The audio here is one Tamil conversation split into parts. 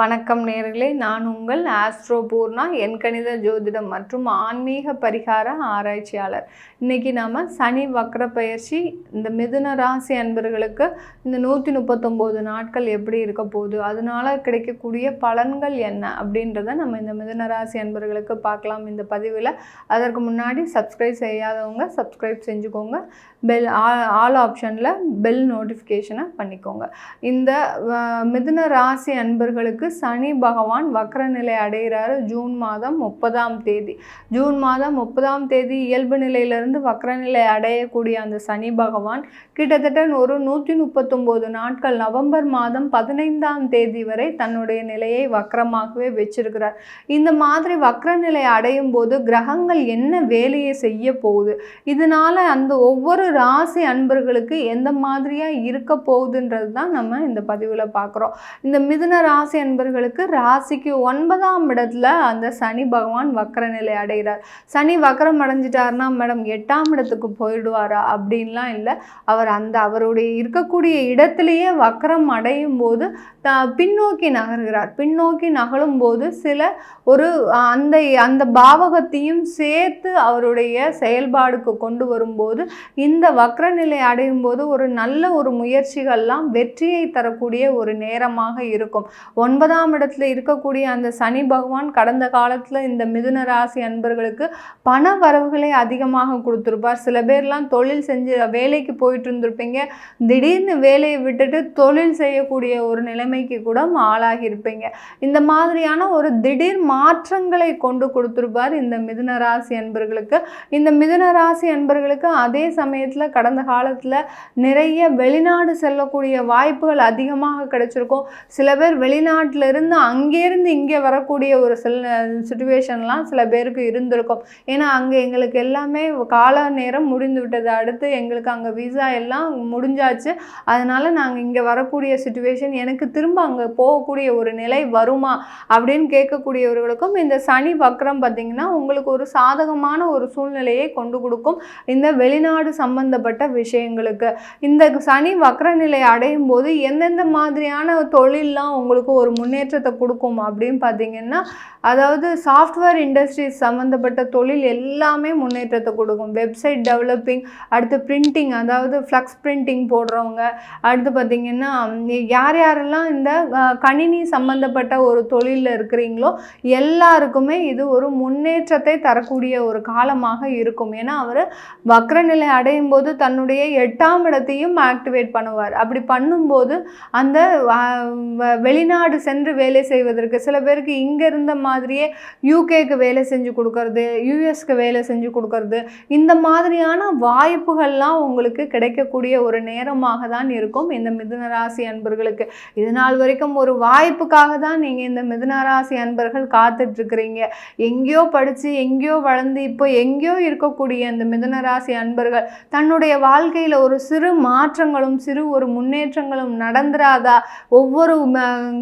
வணக்கம் நேர்களே. நான் உங்கள் ஆஸ்ட்ரோ பூர்ணா எண்கணித ஜோதிடம் மற்றும் ஆன்மீக பரிகார ஆராய்ச்சியாளர். இன்றைக்கி நாம் சனி வக்ர பயிற்சி இந்த மிதுன ராசி அன்பர்களுக்கு இந்த நூற்றி முப்பத்தொம்போது நாட்கள் எப்படி இருக்க போகுது அதனால கிடைக்கக்கூடிய பலன்கள் என்ன அப்படின்றத நம்ம இந்த மிதுன ராசி அன்பர்களுக்கு பார்க்கலாம். இந்த பதிவில் அதற்கு முன்னாடி சப்ஸ்கிரைப் செய்யாதவங்க சப்ஸ்கிரைப் செஞ்சுக்கோங்க. பெல் ஆல் ஆப்ஷனில் பெல் நோட்டிஃபிகேஷனை பண்ணிக்கோங்க. இந்த மிதுன ராசி அன்பர்களுக்கு சனி பகவான் வக்ரநிலை அடைகிறாரு ஜூன் மாதம் முப்பதாம் தேதி. ஜூன் மாதம் முப்பதாம் தேதி இயல்பு நிலையிலிருந்து வக்ர நிலை அடையக்கூடிய அந்த சனி பகவான் கிட்டத்தட்ட ஒரு நூற்றி முப்பத்தொம்போது நாட்கள் நவம்பர் மாதம் பதினைந்தாம் தேதி வரை தன்னுடைய நிலையை வக்ரமாகவே வச்சிருக்கிறார். இந்த மாதிரி வக்ரநிலை அடையும் போது கிரகங்கள் என்ன வேலையை செய்ய போகுது? இதனால அந்த ஒவ்வொரு ராசி அன்பர்களுக்கு எந்த மாதிரியா இருக்க போகுதுன்றது தான் நம்ம இந்த பதிவில் பார்க்குறோம். இந்த மிதுன ராசி அன்பர்களுக்கு ராசிக்கு ஒன்பதாம் இடத்துல அந்த சனி பகவான் வக்கர நிலை அடைகிறார். சனி வக்கரம் அடைஞ்சிட்டாருன்னா மேடம் எட்டாம் இடத்துக்கு போயிடுவாரா? அப்படின்லாம் இல்லை. அவர் அந்த அவருடைய இருக்கக்கூடிய இடத்திலேயே வக்கரம் அடையும் போது த- பின்னோக்கி நகர்கிறார். பின்னோக்கி நகரும் போது சில ஒரு அந்த அந்த பாவகத்தையும் சேர்த்து அவருடைய செயல்பாடுக்கு கொண்டு வரும்போது இந்த வக்ரநிலை அடையும் போது ஒரு நல்ல ஒரு முயற்சிகள்லாம் வெற்றியை தரக்கூடிய ஒரு நேரமாக இருக்கும். ஒன்பதாம் இடத்துல இருக்கக்கூடிய அந்த சனி பகவான் கடந்த காலத்தில் இந்த மிதுன ராசி அன்பர்களுக்கு பண வரவுகளை அதிகமாக கொடுத்துருப்பார். சில பேர்லாம் தொழில் செஞ்சு வேலைக்கு போயிட்டு இருந்திருப்பீங்க. திடீர்னு வேலையை விட்டுட்டு தொழில் செய்யக்கூடிய ஒரு நிலை நிலைமைக்கு கூட ஆளாகியிருப்பீங்க இந்த மாதிரியான ஒரு திடீர் மாற்றங்களை கொண்டு கொடுத்துருப்பார் இந்த மிதுன ராசி அன்பர்களுக்கு. இந்த மிதுன ராசி அன்பர்களுக்கு அதே சமயத்தில் கடந்த காலத்தில் நிறைய வெளிநாடு செல்லக்கூடிய வாய்ப்புகள் அதிகமாக கிடைச்சிருக்கும். சில பேர் வெளிநாட்டிலிருந்து அங்கேருந்து இங்கே வரக்கூடிய ஒரு சில சுச்சுவேஷன்லாம் சில பேருக்கு இருந்திருக்கும். ஏன்னா அங்கே எங்களுக்கு எல்லாமே கால நேரம் முடிந்து விட்டது அடுத்து எங்களுக்கு அங்கே விசா எல்லாம் முடிஞ்சாச்சு. அதனால் நாங்கள் இங்கே வரக்கூடிய சுச்சுவேஷன் எனக்கு திரும்ப அங்கே போகக்கூடிய ஒரு நிலை வருமா அப்படின்னு கேட்கக்கூடியவர்களுக்கும் இந்த சனி வக்ரம் பார்த்திங்கன்னா உங்களுக்கு ஒரு சாதகமான ஒரு சூழ்நிலையை கொண்டு கொடுக்கும் இந்த வெளிநாடு சம்பந்தப்பட்ட விஷயங்களுக்கு. இந்த சனி வக்ர நிலை அடையும் போது எந்தெந்த மாதிரியான தொழிலெலாம் உங்களுக்கு ஒரு முன்னேற்றத்தை கொடுக்கும் அப்படின்னு பார்த்தீங்கன்னா அதாவது சாஃப்ட்வேர் இண்டஸ்ட்ரீஸ் சம்மந்தப்பட்ட தொழில் எல்லாமே முன்னேற்றத்தை கொடுக்கும். வெப்சைட் டெவலப்பிங் அடுத்து பிரிண்டிங் அதாவது ஃப்ளக்ஸ் பிரிண்டிங் போடுறவங்க அடுத்து பார்த்திங்கன்னா யார் யாரெல்லாம் இந்த கணினி சம்மந்தப்பட்ட ஒரு தொழிலில் இருக்கிறீங்களோ எல்லாருக்குமே இது ஒரு முன்னேற்றத்தை தரக்கூடிய ஒரு காலமாக இருக்கும். ஏன்னா அவர் வக்ரநிலை அடையும் போது தன்னுடைய எட்டாம் இடத்தையும் ஆக்டிவேட் பண்ணுவார். அப்படி பண்ணும்போது அந்த வெளிநாடு சென்று வேலை செய்வதற்கு சில பேருக்கு இங்கே இருந்த மாதிரியே யூகேக்கு வேலை செஞ்சு கொடுக்கறது யூஎஸ்க்கு வேலை செஞ்சு கொடுக்கறது இந்த மாதிரியான வாய்ப்புகள்லாம் உங்களுக்கு கிடைக்கக்கூடிய ஒரு நேரமாக தான் இருக்கும் இந்த மிதுன ராசி அன்பர்களுக்கு. இதனால் நாள் வரைக்கும் ஒரு வாய்ப்புக்காக தான் நீங்கள் இந்த மிதனராசி அன்பர்கள் காத்துட்ருக்கிறீங்க. எங்கேயோ படித்து எங்கேயோ வளர்ந்து இப்போ எங்கேயோ இருக்கக்கூடிய இந்த மிதனராசி அன்பர்கள் தன்னுடைய வாழ்க்கையில் ஒரு சிறு மாற்றங்களும் சிறு ஒரு முன்னேற்றங்களும் நடந்துராதா? ஒவ்வொரு ம,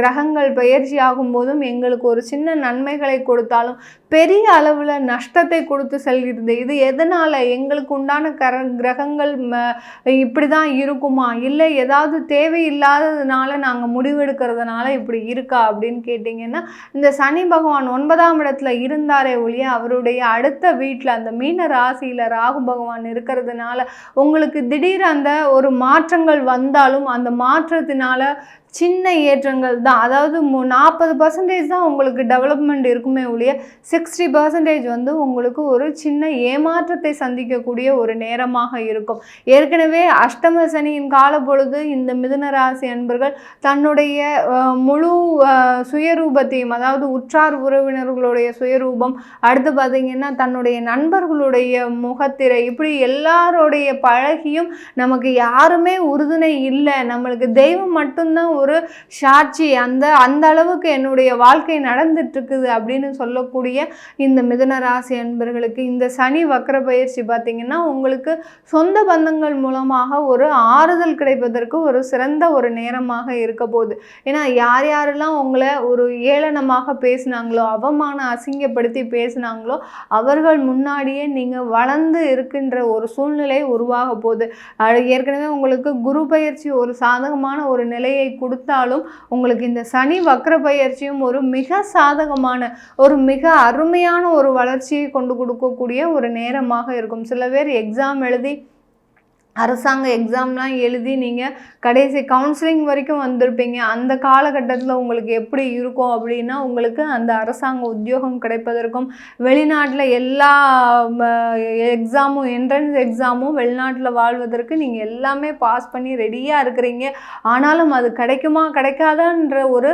கிரகங்கள் பயிற்சி ஆகும்போதும் எங்களுக்கு ஒரு சின்ன நன்மைகளை கொடுத்தாலும் பெரிய அளவில் நஷ்டத்தை கொடுத்து செல்கிறது. இது எதனால்? எங்களுக்கு உண்டான கர கிரகங்கள் இப்படி தான் இருக்குமா? இல்லை ஏதாவது தேவையில்லாததுனால நாங்கள் முடிவெடுக்கிறதுனால இப்படி இருக்கா அப்படின்னு கேட்டிங்கன்னா இந்த சனி பகவான் ஒன்பதாம் இடத்துல இருந்தாரே ஒழிய அவருடைய அடுத்த வீட்டில் அந்த மீன ராசியில் ராகு பகவான் இருக்கிறதுனால உங்களுக்கு திடீர் அந்த ஒரு மாற்றங்கள் வந்தாலும் அந்த மாற்றத்தினால சின்ன ஏற்றங்கள் தான். அதாவது நாற்பது பர்சன்டேஜ் தான் உங்களுக்கு டெவலப்மெண்ட் இருக்குமே ஒழிய சிக்ஸ்டி பர்சன்டேஜ் வந்து உங்களுக்கு ஒரு சின்ன ஏமாற்றத்தை சந்திக்கக்கூடிய ஒரு நேரமாக இருக்கும். ஏற்கனவே அஷ்டம சனியின் கால பொழுது இந்த மிதுன ராசி அன்பர்கள் தன்னுடைய முழு சுயரூபத்தையும் அதாவது உற்றார் உறவினர்களுடைய சுயரூபம் அடுத்து பார்த்திங்கன்னா தன்னுடைய நண்பர்களுடைய முகத்திரை இப்படி எல்லாருடைய பழகியும் நமக்கு யாருமே உறுதுணை இல்லை. நம்மளுக்கு தெய்வம் மட்டும்தான் ஒரு சாட்சி அந்த அந்த அளவுக்கு என்னுடைய வாழ்க்கை நடந்துட்டுருக்குது அப்படின்னு சொல்லக்கூடிய இந்த மிதன ராசி அன்பர்களுக்கு இந்த சனி வக்கர பயிற்சி பார்த்தீங்கன்னா உங்களுக்கு சொந்த பந்தங்கள் மூலமாக ஒரு ஆறுதல் கிடைப்பதற்கு ஒரு சிறந்த ஒரு நேரமாக இருக்க போகுது. ஏன்னா யார் யாரெல்லாம் உங்களை ஒரு ஏளனமாக பேசினாங்களோ அவமான அசிங்கப்படுத்தி பேசினாங்களோ அவர்கள் முன்னாடியே நீங்கள் வளர்ந்து இருக்கின்ற ஒரு சூழ்நிலை உருவாக போகுது. அது ஏற்கனவே உங்களுக்கு குரு பயிற்சி ஒரு சாதகமான ஒரு நிலையை கொடுத்தாலும் உங்களுக்கு இந்த சனி வக்ர பயிற்சியும் ஒரு மிக சாதகமான ஒரு மிக அருமையான ஒரு வளர்ச்சியை கொண்டு கொடுக்கக்கூடிய ஒரு நேரமாக இருக்கும். சில பேர் எக்ஸாம் எழுதி அரசாங்க எக்ஸாம்லாம் எழுதி நீங்கள் கடைசி கவுன்சிலிங் வரைக்கும் வந்திருப்பீங்க. அந்த காலகட்டத்தில் உங்களுக்கு எப்படி இருக்கும் அப்படின்னா உங்களுக்கு அந்த அரசாங்க உத்தியோகம் கிடைப்பதற்கும் வெளிநாட்டில் எல்லா எக்ஸாமும் என்ட்ரன்ஸ் எக்ஸாமும் வெளிநாட்டில் வாழ்வதற்கு நீங்கள் எல்லாமே பாஸ் பண்ணி ரெடியாக இருக்கிறீங்க. ஆனாலும் அது கிடைக்குமா கிடைக்காதான்ற ஒரு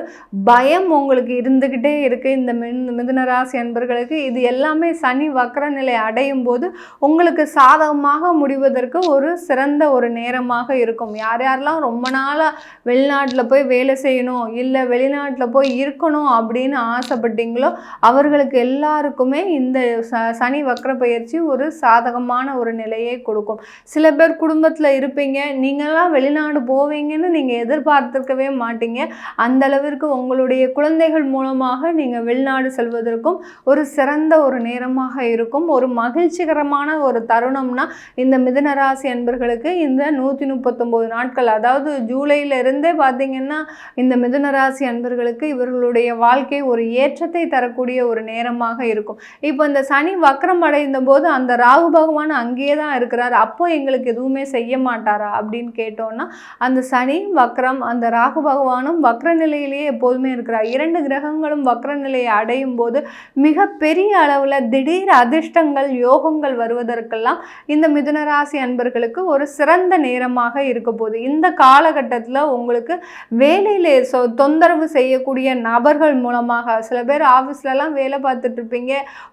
பயம் உங்களுக்கு இருந்துக்கிட்டே இருக்குது இந்த மின் மிதுனராசி அன்பர்களுக்கு இது எல்லாமே சனி வக்கர நிலை அடையும் போது உங்களுக்கு சாதகமாக முடிவதற்கு ஒரு சிறந்த ஒரு நேரமாக இருக்கும். யார் யாரெல்லாம் ரொம்ப நாளாக வெளிநாட்டில் போய் வேலை செய்யணும் இல்லை வெளிநாட்டில் போய் இருக்கணும் அப்படின்னு ஆசைப்பட்டீங்களோ அவர்களுக்கு எல்லாருக்குமே இந்த ச சனி வக்ர பயிற்சி ஒரு சாதகமான ஒரு நிலையை கொடுக்கும். சில பேர் குடும்பத்தில் இருப்பீங்க நீங்களாம் வெளிநாடு போவீங்கன்னு நீங்கள் எதிர்பார்த்துருக்கவே மாட்டீங்க. அந்த அளவிற்கு உங்களுடைய குழந்தைகள் மூலமாக நீங்கள் வெளிநாடு செல்வதற்கும் ஒரு சிறந்த ஒரு நேரமாக இருக்கும். ஒரு மகிழ்ச்சிகரமான ஒரு தருணம்னா இந்த மிதுனராசி அன்பர்களுக்கு இந்த நூற்றி முப்பத்தொம்போது நாட்கள் அதாவது ஜூலையில இருந்தே பார்த்தீங்கன்னா இந்த மிதுனராசி அன்பர்களுக்கு இவர்களுடைய வாழ்க்கை ஒரு ஏற்றத்தை தரக்கூடிய ஒரு நேரமாக இருக்கும். இப்போ இந்த சனி வக்ரம் அடைந்த போது அந்த ராகு பகவான் அங்கேயே தான் இருக்கிறார். அப்போ எங்களுக்கு எதுவுமே செய்ய மாட்டாரா அப்படின்னு கேட்டோம்னா அந்த சனி வக்ரம் அந்த ராகு பகவானும் வக்ர நிலையிலேயே எப்போதுமே இருக்கிறார். இரண்டு கிரகங்களும் வக்ர நிலையை அடையும் போது மிகப்பெரிய அளவில் திடீர் அதிர்ஷ்டங்கள் யோகங்கள் வருவதற்கெல்லாம் இந்த மிதுனராசி அன்பர்களுக்கு ஒரு சிறந்த நேரமாக இருக்க போகுது. இந்த காலகட்டத்தில் உங்களுக்கு வேலையில் சொ தொந்தரவு செய்யக்கூடிய நபர்கள் மூலமாக சில பேர் ஆஃபீஸ்லலாம் வேலை பார்த்துட்டு இருப்பீங்க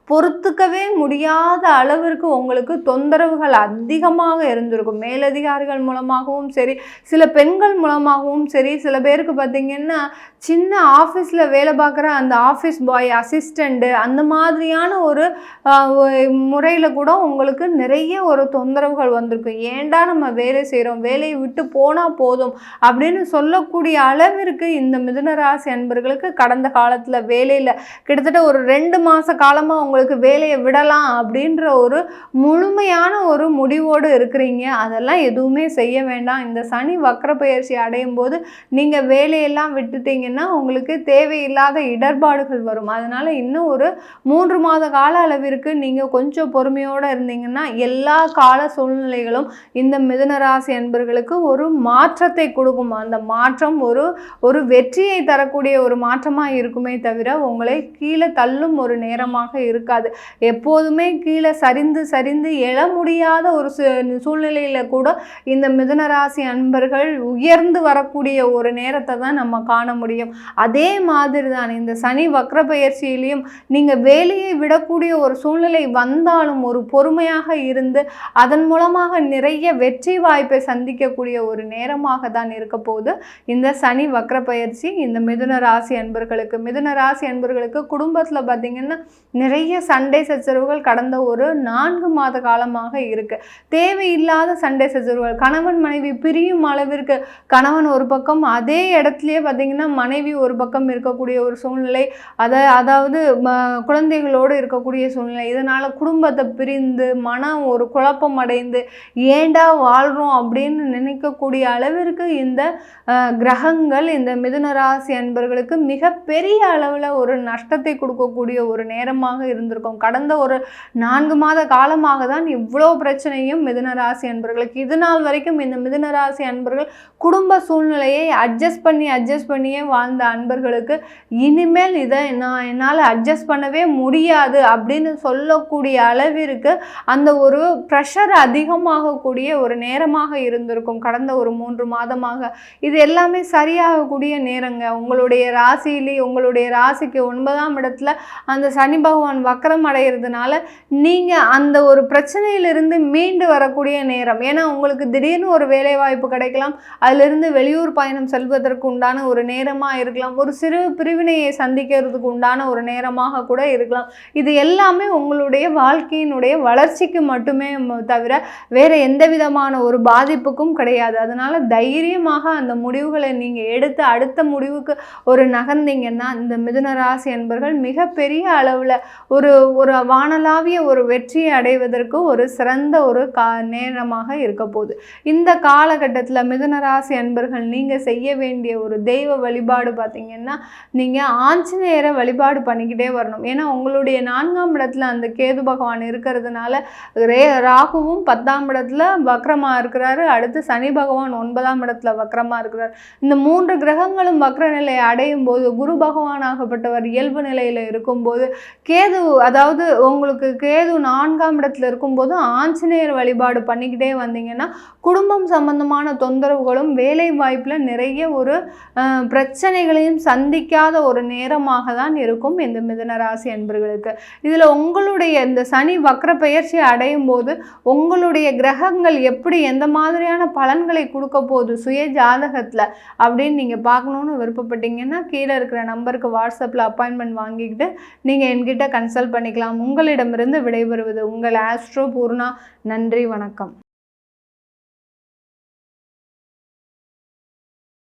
பொறுத்துக்கவே முடியாத அளவிற்கு உங்களுக்கு தொந்தரவுகள் அதிகமாக இருந்திருக்கும். மேலதிகாரிகள் மூலமாகவும் சரி சில பெண்கள் மூலமாகவும் சரி சில பேருக்கு பார்த்தீங்கன்னா சின்ன ஆஃபீஸில் வேலை பார்க்குற அந்த ஆஃபீஸ் பாய் அசிஸ்டண்ட்டு அந்த மாதிரியான ஒரு முறையில் கூட உங்களுக்கு நிறைய ஒரு தொந்தரவுகள் வந்திருக்கும். ஏன் வேண்டாம் நம்ம வேலை செய்கிறோம் வேலையை விட்டு போனால் போதும் அப்படின்னு சொல்லக்கூடிய அளவிற்கு இந்த மிதுனராசி அன்பர்களுக்கு கடந்த காலத்தில் வேலையில் கிட்டத்தட்ட ஒரு ரெண்டு மாத காலமாக உங்களுக்கு வேலையை விடலாம் அப்படின்ற ஒரு முழுமையான ஒரு முடிவோடு இருக்கிறீங்க. அதெல்லாம் எதுவுமே செய்ய வேண்டாம். இந்த சனி வக்கர பயிற்சி அடையும் போது நீங்கள் வேலையெல்லாம் விட்டுட்டீங்கன்னா உங்களுக்கு தேவையில்லாத இடர்பாடுகள் வரும். அதனால் இன்னும் ஒரு மூன்று மாத கால அளவிற்கு நீங்கள் கொஞ்சம் பொறுமையோடு இருந்தீங்கன்னா எல்லா கால சூழ்நிலைகளும் இந்த மிதுனராசி அன்பர்களுக்கு ஒரு மாற்றத்தை கொடுக்கும். அந்த மாற்றம் ஒரு ஒரு வெற்றியை தரக்கூடிய ஒரு மாற்றமாக இருக்குமே தவிர உங்களை கீழே தள்ளும் ஒரு நேரமாக இருக்காது. எப்போதுமே கீழே சரிந்து சரிந்து எழ முடியாத ஒரு சூழ்நிலையில் கூட இந்த மிதுனராசி அன்பர்கள் உயர்ந்து வரக்கூடிய ஒரு நேரத்தை தான் நம்ம காண முடியும். அதே மாதிரி தான் இந்த சனி வக்ர பயிற்சியிலையும் நீங்கள் வேலையை விடக்கூடிய ஒரு சூழ்நிலை வந்தாலும் ஒரு பொறுமையாக இருந்து அதன் மூலமாக நிறைய வெற்றி வாய்ப்பை சந்திக்கக்கூடிய ஒரு நேரமாக தான் இருக்க போது இந்த சனி வக்ர பயிற்சி இந்த மிதுன ராசி அன்பர்களுக்கு மிதுன ராசி அன்பர்களுக்கு குடும்பத்தில் பார்த்திங்கன்னா நிறைய சண்டை சச்சரவுகள் கடந்த ஒரு நான்கு மாத காலமாக இருக்குது தேவையில்லாத சண்டை சச்சரவுகள் கணவன் மனைவி பிரியும் அளவிற்கு கணவன் ஒரு பக்கம் அதே இடத்துலையே பார்த்தீங்கன்னா மனைவி ஒரு பக்கம் இருக்கக்கூடிய ஒரு சூழ்நிலை அதை அதாவது குழந்தைகளோடு இருக்கக்கூடிய சூழ்நிலை. இதனால் குடும்பத்தை பிரிந்து மனம் ஒரு குழப்பம் அடைந்து ஏன் ஏண்டா வாழ்கிறோம் அப்படின்னு நினைக்கக்கூடிய அளவிற்கு இந்த கிரகங்கள் இந்த மிதுனராசி அன்பர்களுக்கு மிகப்பெரிய அளவில் ஒரு நஷ்டத்தை கொடுக்கக்கூடிய ஒரு நேரமாக இருந்திருக்கும். கடந்த ஒரு நான்கு மாத காலமாக தான் இவ்வளோ பிரச்சனையும் மிதுனராசி அன்பர்களுக்கு. இது நாள் வரைக்கும் இந்த மிதுனராசி அன்பர்கள் குடும்ப சூழ்நிலையை அட்ஜஸ்ட் பண்ணி அட்ஜஸ்ட் பண்ணியே வாழ்ந்த அன்பர்களுக்கு இனிமேல் இதை நான் என்னால் அட்ஜஸ்ட் பண்ணவே முடியாது அப்படின்னு சொல்லக்கூடிய அளவிற்கு அந்த ஒரு ப்ரெஷர் அதிகமாகக்கூடிய இருக்கக்கூடிய ஒரு நேரமாக இருந்திருக்கும். கடந்த ஒரு மூன்று மாதமாக இது எல்லாமே சரியாகக்கூடிய நேரங்க. உங்களுடைய ராசியிலே உங்களுடைய ராசிக்கு ஒன்பதாம் இடத்துல அந்த சனி பகவான் வக்கரம் அடைகிறதுனால நீங்கள் அந்த ஒரு பிரச்சனையிலிருந்து மீண்டு வரக்கூடிய நேரம். ஏன்னா உங்களுக்கு திடீர்னு ஒரு வேலைவாய்ப்பு கிடைக்கலாம். அதிலிருந்து வெளியூர் பயணம் செல்வதற்கு உண்டான ஒரு நேரமாக இருக்கலாம். ஒரு சிறு பிரிவினையை சந்திக்கிறதுக்கு உண்டான ஒரு நேரமாக கூட இருக்கலாம். இது எல்லாமே உங்களுடைய வாழ்க்கையினுடைய வளர்ச்சிக்கு மட்டுமே தவிர வேறு எந்த விதமான ஒரு பாதிப்புக்கும் கிடையாது. அதனால் தைரியமாக அந்த முடிவுகளை நீங்கள் எடுத்து அடுத்த முடிவுக்கு ஒரு நகர்ந்தீங்கன்னா இந்த மிதுன ராசி என்பர்கள் மிகப்பெரிய அளவில் ஒரு ஒரு வானலாவிய ஒரு வெற்றியை அடைவதற்கு ஒரு சிறந்த ஒரு கா நேரமாக இருக்க போகுது. இந்த காலகட்டத்தில் மிதுன ராசி அன்பர்கள் நீங்கள் செய்ய வேண்டிய ஒரு தெய்வ வழிபாடு பார்த்தீங்கன்னா நீங்கள் ஆஞ்சநேயரை வழிபாடு பண்ணிக்கிட்டே வரணும். ஏன்னா உங்களுடைய நான்காம் இடத்துல அந்த கேது பகவான் இருக்கிறதுனால ரே ராகுவும் பத்தாம் இடத்துல வக்ரமாக இருக்கிறாரு. அடுத்து சனி பகவான் ஒன்பதாம் இடத்துல வக்ரமாக இருக்கிறார். இந்த மூன்று கிரகங்களும் வக்ர நிலையை அடையும் போது குரு பகவானாகப்பட்டவர் இயல்பு நிலையில் இருக்கும்போது கேது அதாவது உங்களுக்கு கேது நான்காம் இடத்துல இருக்கும்போது ஆஞ்சநேயர் வழிபாடு பண்ணிக்கிட்டே வந்தீங்கன்னா குடும்பம் சம்பந்தமான தொந்தரவுகளும் வேலை வாய்ப்பில் நிறைய ஒரு பிரச்சனைகளையும் சந்திக்காத ஒரு நேரமாக தான் இருக்கும் இந்த மிதனராசி அன்பர்களுக்கு. இதில் உங்களுடைய இந்த சனி வக்ர பெயர்ச்சி அடையும் போது உங்களுடைய கிரகங்கள் எப்படி எந்த மாதிரியான பலன்களை கொடுக்க போகுது சுய ஜாதகத்தில் அப்படின்னு நீங்கள் பார்க்கணுன்னு விருப்பப்பட்டீங்கன்னா கீழே இருக்கிற நம்பருக்கு வாட்ஸ்அப்பில் அப்பாயின்மெண்ட் வாங்கிக்கிட்டு நீங்கள் என்கிட்ட கன்சல்ட் பண்ணிக்கலாம். உங்களிடமிருந்து விடைபெறுவது உங்கள் ஆஸ்ட்ரோ பூர்ணா. நன்றி வணக்கம்.